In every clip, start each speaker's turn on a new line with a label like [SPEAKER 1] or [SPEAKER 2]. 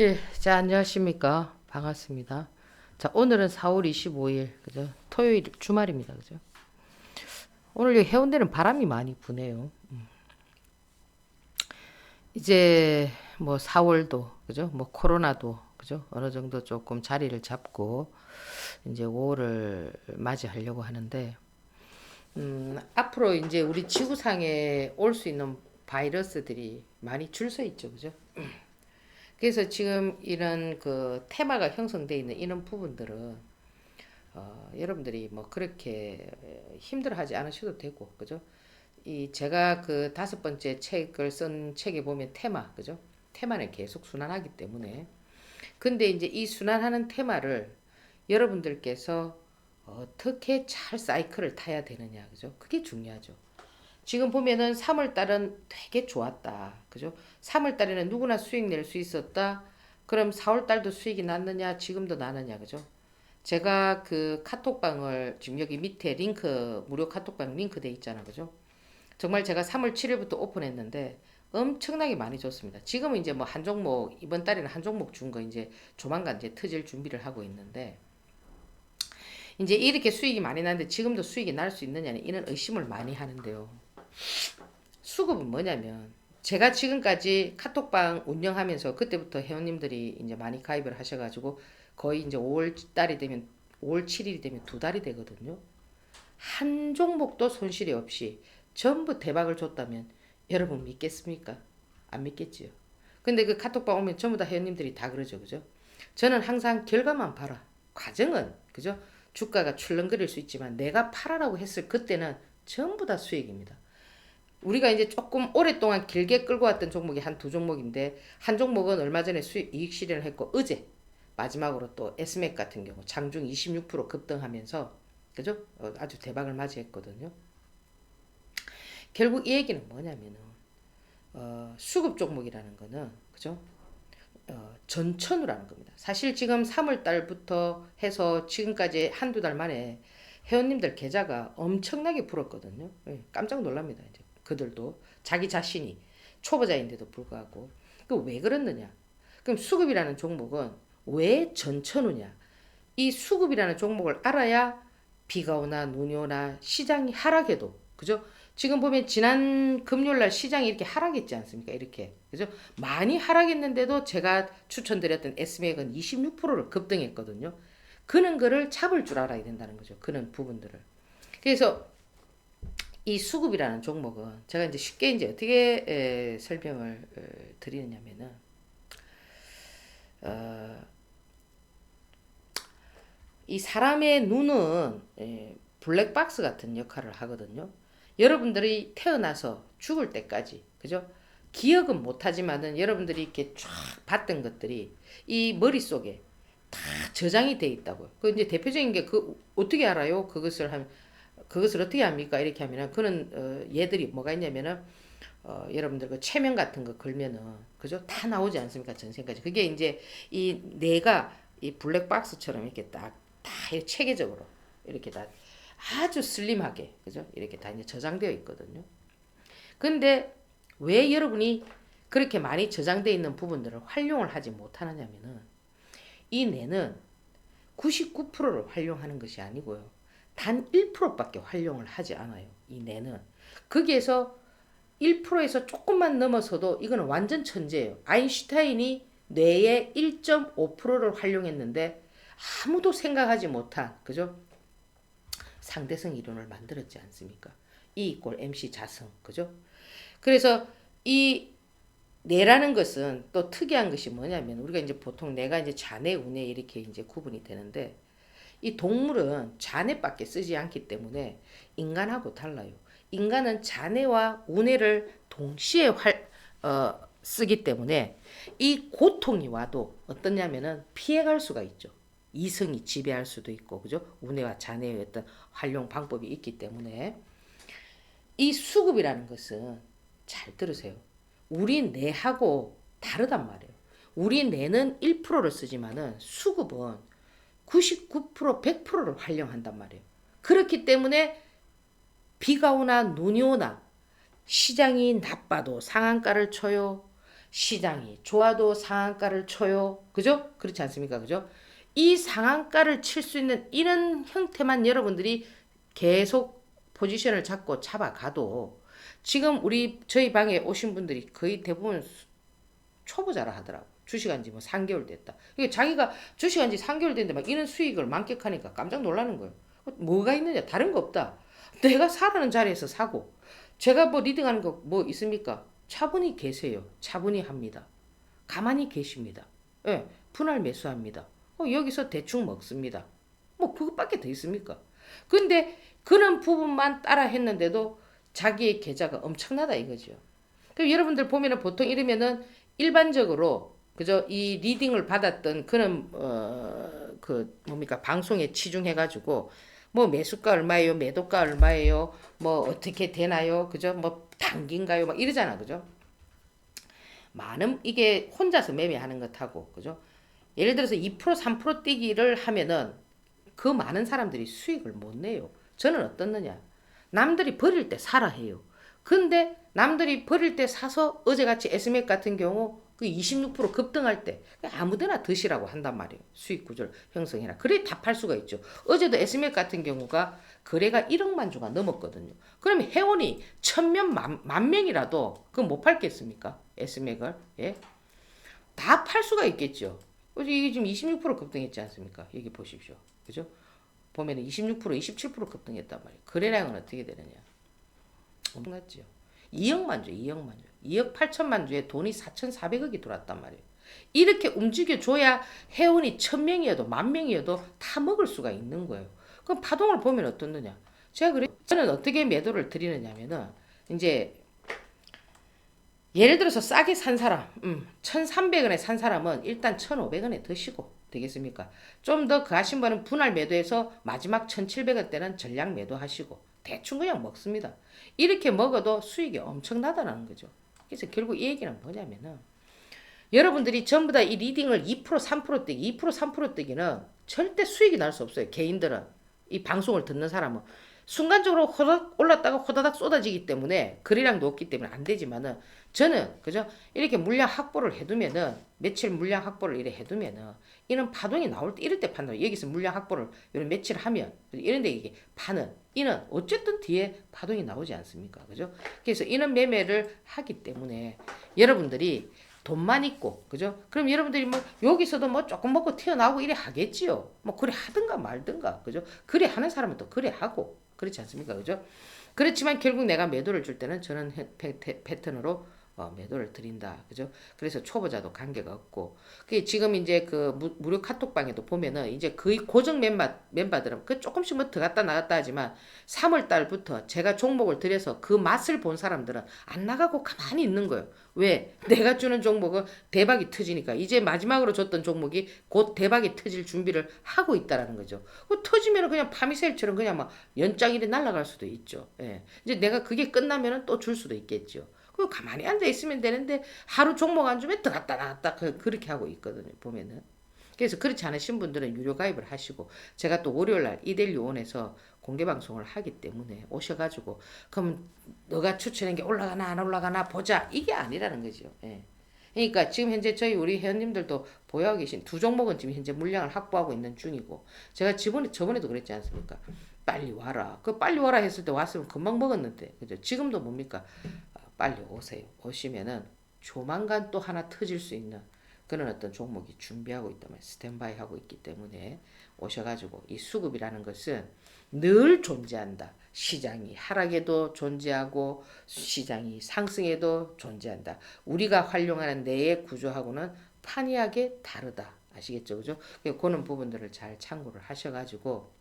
[SPEAKER 1] 예, 자, 안녕하십니까. 반갑습니다. 자, 오늘은 4월 25일, 그죠? 토요일, 주말입니다. 그죠? 오늘 이 해운대는 바람이 많이 부네요. 음. 이제 뭐 4월도, 그죠? 뭐 코로나도, 그죠? 어느 정도 조금 자리를 잡고 이제 5월을 맞이하려고 하는데, 음, 앞으로 이제 우리 지구상에 올 수 있는 바이러스들이 많이 줄 서 있죠. 그죠? 그래서 지금 이런 그 테마가 형성되어 있는 이런 부분들은 어, 여러분들이 뭐 그렇게 힘들어하지 않으셔도 되고 그죠? 이 제가 그 다섯 번째 책을 쓴 책에 보면 테마 그죠? 테마는 계속 순환하기 때문에 근데 이제 이 순환하는 테마를 여러분들께서 어떻게 잘 사이클을 타야 되느냐 그죠? 그게 중요하죠. 지금 보면은 3월 달은 되게 좋았다. 그죠? 3월 달에는 누구나 수익 낼 수 있었다. 그럼 4월 달도 수익이 났느냐? 지금도 나느냐? 그죠? 제가 그 카톡방을 지금 여기 밑에 링크 무료 카톡방 링크 돼 있잖아. 그죠? 정말 제가 3월 7일부터 오픈했는데 엄청나게 많이 줬습니다. 지금은 이제 뭐 한 종목 이번 달에는 한 종목 준 거 이제 조만간 이제 터질 준비를 하고 있는데 이제 이렇게 수익이 많이 나는데 지금도 수익이 날 수 있느냐는 이런 의심을 많이 하는데요. 수급은 뭐냐면 제가 지금까지 카톡방 운영하면서 그때부터 회원님들이 이제 많이 가입을 하셔가지고 거의 이제 5월 달이 되면 5월 7일이 되면 두 달이 되거든요. 한 종목도 손실이 없이 전부 대박을 줬다면 여러분 믿겠습니까? 안 믿겠지요. 근데 그 카톡방 오면 전부 다 회원님들이 다 그러죠. 그죠? 저는 항상 결과만 봐라. 과정은 그죠? 주가가 출렁거릴 수 있지만 내가 팔아라고 했을 그때는 전부 다 수익입니다. 우리가 이제 조금 오랫동안 길게 끌고 왔던 종목이 한 두 종목인데 한 종목은 얼마 전에 수익 이익 실현을 했고 어제 마지막으로 또 에스맥 같은 경우 장중 26% 급등하면서 그죠? 어, 아주 대박을 맞이했거든요. 결국 이 얘기는 뭐냐면은 어, 수급 종목이라는 거는 그죠? 어, 전천후라는 겁니다. 사실 지금 3월 달부터 해서 지금까지 한두 달 만에 회원님들 계좌가 엄청나게 불었거든요. 예, 깜짝 놀랍니다. 이제 그들도 자기 자신이 초보자인데도 불구하고 그 왜 그렇느냐? 그럼 수급이라는 종목은 왜 전천후냐? 이 수급이라는 종목을 알아야 비가 오나 눈이 오나 시장이 하락해도 그죠? 지금 보면 지난 금요일 날 시장이 이렇게 하락했지 않습니까? 이렇게. 그죠? 많이 하락했는데도 제가 추천드렸던 S맥은 26%를 급등했거든요. 그는 그를 잡을 줄 알아야 된다는 거죠. 그는 부분들을. 그래서 이 수급이라는 종목은 제가 이제 쉽게 이제 어떻게 에, 설명을 에, 드리느냐면은 어, 이 사람의 눈은 에, 블랙박스 같은 역할을 하거든요. 여러분들이 태어나서 죽을 때까지 그죠? 기억은 못하지만은 여러분들이 이렇게 쫙 봤던 것들이 이 머릿속에 다 저장이 돼 있다고요. 그 이제 대표적인 게 그 어떻게 알아요? 그것을 한 그것을 어떻게 합니까? 이렇게 하면은 그런 어, 얘들이 뭐가 있냐면은 어, 여러분들 그 체면 같은 거 걸면은 그죠? 다 나오지 않습니까? 전생까지. 그게 이제 이 내가 이 블랙박스처럼 이렇게 딱 다 체계적으로 이렇게 다 아주 슬림하게 그죠? 이렇게 다 이제 저장되어 있거든요. 근데 왜 여러분이 그렇게 많이 저장되어 있는 부분들을 활용을 하지 못하느냐면은 이 뇌는 99%를 활용하는 것이 아니고요. 단 1%밖에 활용을 하지 않아요. 이 뇌는. 거기에서 1%에서 조금만 넘어서도 이거는 완전 천재예요. 아인슈타인이 뇌의 1.5%를 활용했는데 아무도 생각하지 못한 그죠? 상대성 이론을 만들었지 않습니까? E 이꼴 MC 자성 그죠? 그래서 이 뇌라는 것은 또 특이한 것이 뭐냐면 우리가 이제 보통 뇌가 이제 자뇌, 우뇌 이렇게 이제 구분이 되는데 이 동물은 자뇌밖에 쓰지 않기 때문에 인간하고 달라요. 인간은 자뇌와 우뇌를 동시에 활, 어, 쓰기 때문에 이 고통이 와도 어떠냐면은 피해갈 수가 있죠. 이성이 지배할 수도 있고, 그죠? 우뇌와 자뇌의 어떤 활용 방법이 있기 때문에 이 수급이라는 것은 잘 들으세요. 우리 뇌하고 다르단 말이에요. 우리 뇌는 1%를 쓰지만은 수급은 99% 100%를 활용한단 말이에요. 그렇기 때문에 비가 오나 눈이 오나 시장이 나빠도 상한가를 쳐요. 시장이 좋아도 상한가를 쳐요. 그죠? 그렇지 않습니까? 그죠? 이 상한가를 칠 수 있는 이런 형태만 여러분들이 계속 포지션을 잡고 잡아가도 지금 우리 저희 방에 오신 분들이 거의 대부분 수- 초보자라 하더라고. 주식한 지 뭐 3개월 됐다. 이게 자기가 주식한 지 3개월 됐는데 막 이런 수익을 만끽하니까 깜짝 놀라는 거예요. 뭐가 있느냐? 다른 거 없다. 내가 사라는 자리에서 사고 제가 뭐 리딩하는 거 뭐 있습니까? 차분히 계세요. 차분히 합니다. 가만히 계십니다. 예, 분할 매수합니다. 어, 여기서 대충 먹습니다. 뭐 그것밖에 더 있습니까? 근데 그런 부분만 따라 했는데도 자기의 계좌가 엄청나다 이거죠. 그럼 여러분들 보면은 보통 이러면은 일반적으로 그죠 이 리딩을 받았던 그런 어 그 뭡니까 방송에 치중해 가지고 뭐 매수가 얼마예요 매도가 얼마예요 뭐 어떻게 되나요 그죠 뭐 단기인가요 막 이러잖아 그죠? 많은 이게 혼자서 매매하는 것하고 그죠? 예를 들어서 2% 3% 뛰기를 하면은 그 많은 사람들이 수익을 못 내요. 저는 어떻느냐? 남들이 버릴 때 사라 해요. 근데 남들이 버릴 때 사서 어제같이 SMX 같은 경우 그 26% 급등할 때 아무데나 드시라고 한단 말이에요. 수익 구조를 형성해라. 그래 다 팔 수가 있죠. 어제도 SMX 같은 경우가 거래가 1억만 주가 넘었거든요. 그러면 회원이 천명 만, 만 명이라도 그거 못 팔겠습니까? SMX를 예? 다 팔 수가 있겠죠. 이게 지금 26% 급등했지 않습니까? 여기 보십시오. 그죠? 보면은 26% 27% 급등했단 말이에요. 거래량은 어떻게 되느냐? 엄청났죠. 2억만 주, 2억만 주. 2억 8천만 주에 돈이 4,400억이 들어왔단 말이에요. 이렇게 움직여줘야 회원이 1000명이어도 만 명이어도 다 먹을 수가 있는 거예요. 그럼 파동을 보면 어떻느냐? 제가 그래 저는 어떻게 매도를 드리느냐면은 이제 예를 들어서 싸게 산 사람, 음, 1,300원에 산 사람은 일단 1,500원에 드시고 되겠습니까? 좀 더 그 하신 분은 분할 매도해서 마지막 1,700원 때는 전량 매도하시고 대충 그냥 먹습니다. 이렇게 먹어도 수익이 엄청나다는 거죠. 그래서 결국 이 얘기는 뭐냐면은 여러분들이 전부 다 이 리딩을 2% 3% 뛰기, 2% 3% 뛰기는 절대 수익이 날 수 없어요. 개인들은 이 방송을 듣는 사람은 순간적으로 호닥 올랐다가 호다닥 쏟아지기 때문에 거래량도 없기 때문에 안 되지만은 저는 그죠 이렇게 물량 확보를 해두면은 며칠 물량 확보를 이래 해두면은 이런 파동이 나올 때 이럴 때 판단 여기서 물량 확보를 이런 며칠 하면 이런데 이게 파는 이는 어쨌든 뒤에 파동이 나오지 않습니까 그죠 그래서 이런 매매를 하기 때문에 여러분들이 돈만 있고 그죠? 그럼 여러분들이 뭐 여기서도 뭐 조금 먹고 튀어나오고 이래 하겠지요. 뭐 그래 하든가 말든가 그죠? 그래 하는 사람은 또 그래 하고 그렇지 않습니까? 그죠? 그렇지만 결국 내가 매도를 줄 때는 저는 패턴으로 어, 매도를 드린다. 그죠? 그래서 초보자도 관계가 없고. 그 지금 이제 그 무, 무료 카톡방에도 보면은 이제 거의 고정 멤버, 멤버들은 그 조금씩 뭐 들어갔다 나갔다 하지만 3월 달부터 제가 종목을 들여서 그 맛을 본 사람들은 안 나가고 가만히 있는 거예요. 왜? 내가 주는 종목은 대박이 터지니까 이제 마지막으로 줬던 종목이 곧 대박이 터질 준비를 하고 있다라는 거죠. 그 터지면 그냥 파미셀처럼 그냥 막 연장일이 날아갈 수도 있죠. 예. 이제 내가 그게 끝나면은 또 줄 수도 있겠죠. 그 가만히 앉아 있으면 되는데 하루 종목 안 주면 들어갔다 나갔다 그- 그렇게 하고 있거든요. 보면은. 그래서 그렇지 않으신 분들은 유료 가입을 하시고 제가 또 월요일 날 이델 요원에서 공개 방송을 하기 때문에 오셔가지고 그럼 너가 추천한 게 올라가나 안 올라가나 보자 이게 아니라는 거죠. 예. 그러니까 지금 현재 저희 우리 회원님들도 보유하고 계신 두 종목은 지금 현재 물량을 확보하고 있는 중이고 제가 저번에 저번에도 그랬지 않습니까? 빨리 와라. 그 빨리 와라 했을 때 왔으면 금방 먹었는데 그죠? 지금도 뭡니까? 아, 빨리 오세요. 오시면은 조만간 또 하나 터질 수 있는 그런 어떤 종목이 준비하고 있다면 스탠바이 하고 있기 때문에 오셔가지고 이 수급이라는 것은 늘 존재한다. 시장이 하락에도 존재하고 시장이 상승에도 존재한다. 우리가 활용하는 뇌의 구조하고는 판이하게 다르다. 아시겠죠? 그죠? 그런 부분들을 잘 참고를 하셔가지고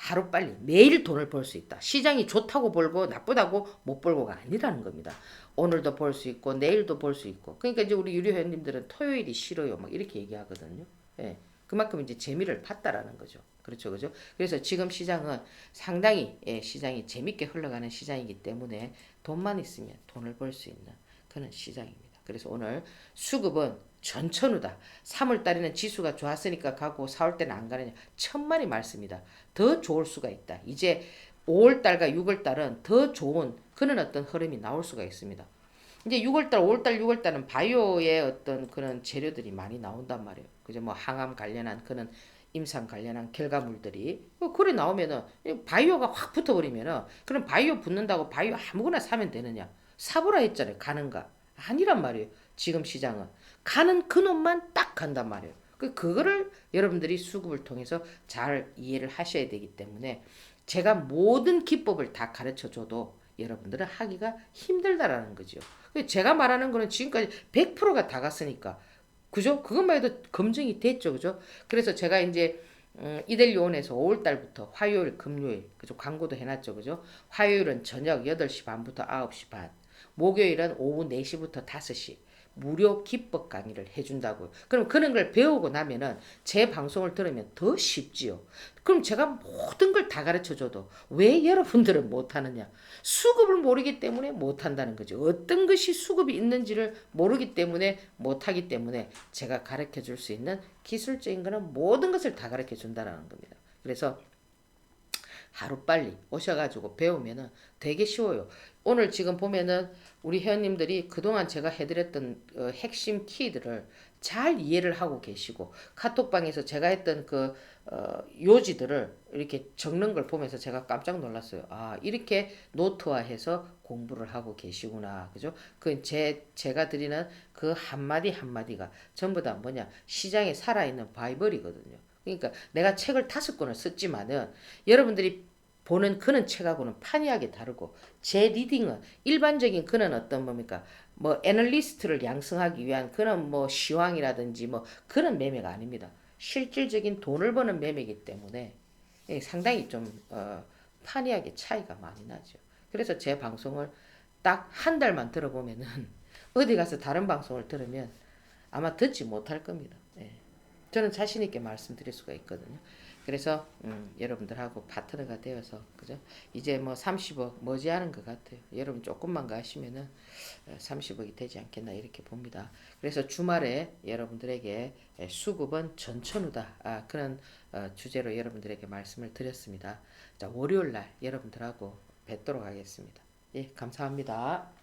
[SPEAKER 1] 하루 빨리 매일 돈을 벌 수 있다. 시장이 좋다고 벌고 나쁘다고 못 벌고가 아니라는 겁니다. 오늘도 벌 수 있고 내일도 벌 수 있고. 그러니까 이제 우리 유료 회원님들은 토요일이 싫어요. 막 이렇게 얘기하거든요. 예. 그만큼 이제 재미를 봤다라는 거죠. 그렇죠. 그죠? 그래서 지금 시장은 상당히 예, 시장이 재밌게 흘러가는 시장이기 때문에 돈만 있으면 돈을 벌 수 있는 그런 시장입니다. 그래서 오늘 수급은 전천후다. 3월 달에는 지수가 좋았으니까 가고 4월 때는 안 가느냐. 천만이 말씀이다. 더 좋을 수가 있다. 이제 5월 달과 6월 달은 더 좋은 그런 어떤 흐름이 나올 수가 있습니다. 이제 6월달, 5월달, 6월달은 바이오의 어떤 그런 재료들이 많이 나온단 말이에요. 그죠? 뭐 항암 관련한 그런 임상 관련한 결과물들이 뭐 그래 나오면은 이 바이오가 확 붙어버리면은 그럼 바이오 붙는다고 바이오 아무거나 사면 되느냐? 사보라 했잖아요. 가는가? 아니란 말이에요. 지금 시장은 가는 그놈만 딱 간단 말이에요. 그 그거를 여러분들이 수급을 통해서 잘 이해를 하셔야 되기 때문에 제가 모든 기법을 다 가르쳐 줘도 여러분들은 하기가 힘들다라는 거죠. 그 제가 말하는 거는 지금까지 100%가 다 갔으니까. 그죠? 그것만 해도 검증이 됐죠. 그죠? 그래서 제가 이제 음, 이델리온에서 5월 달부터 화요일, 금요일, 그죠? 광고도 해놨죠. 그죠? 화요일은 저녁 8시 반부터 9시 반. 목요일은 오후 4시부터 5시. 무료 기법 강의를 해준다고요. 그럼 그런 걸 배우고 나면은 제 방송을 들으면 더 쉽지요. 그럼 제가 모든 걸 다 가르쳐 줘도 왜 여러분들은 못하느냐? 수급을 모르기 때문에 못한다는 거죠. 어떤 것이 수급이 있는지를 모르기 때문에 못하기 때문에 제가 가르쳐 줄 수 있는 기술적인 거는 모든 것을 다 가르쳐 준다는 겁니다. 그래서 하루빨리 오셔가지고 배우면은 되게 쉬워요. 오늘 지금 보면은 우리 회원님들이 그동안 제가 해드렸던 어, 핵심 키들을 잘 이해를 하고 계시고 카톡방에서 제가 했던 그 어, 요지들을 이렇게 적는 걸 보면서 제가 깜짝 놀랐어요. 아 이렇게 노트화해서 공부를 하고 계시구나, 그죠? 그 제 제가 드리는 그 한마디 한마디가 전부 다 뭐냐 시장에 살아있는 바이블이거든요. 그러니까 내가 책을 다섯 권을 썼지만은 여러분들이 보는 그는 책하고는 판이하게 다르고 제 리딩은 일반적인 그는 어떤 뭡니까 뭐 애널리스트를 양성하기 위한 그런 뭐 시황이라든지 뭐 그런 매매가 아닙니다. 실질적인 돈을 버는 매매이기 때문에 예, 상당히 좀 어, 판이하게 차이가 많이 나죠. 그래서 제 방송을 딱 한 달만 들어보면은 어디 가서 다른 방송을 들으면 아마 듣지 못할 겁니다. 예. 저는 자신 있게 말씀드릴 수가 있거든요. 그래서 음, 여러분들하고 파트너가 되어서 그죠? 이제 뭐 30억 머지않은 것 같아요. 여러분 조금만 가시면은 어, 30억이 되지 않겠나 이렇게 봅니다. 그래서 주말에 여러분들에게 에, 수급은 전천후다 아, 그런 어, 주제로 여러분들에게 말씀을 드렸습니다. 자 월요일 날 여러분들하고 뵙도록 하겠습니다. 예, 감사합니다.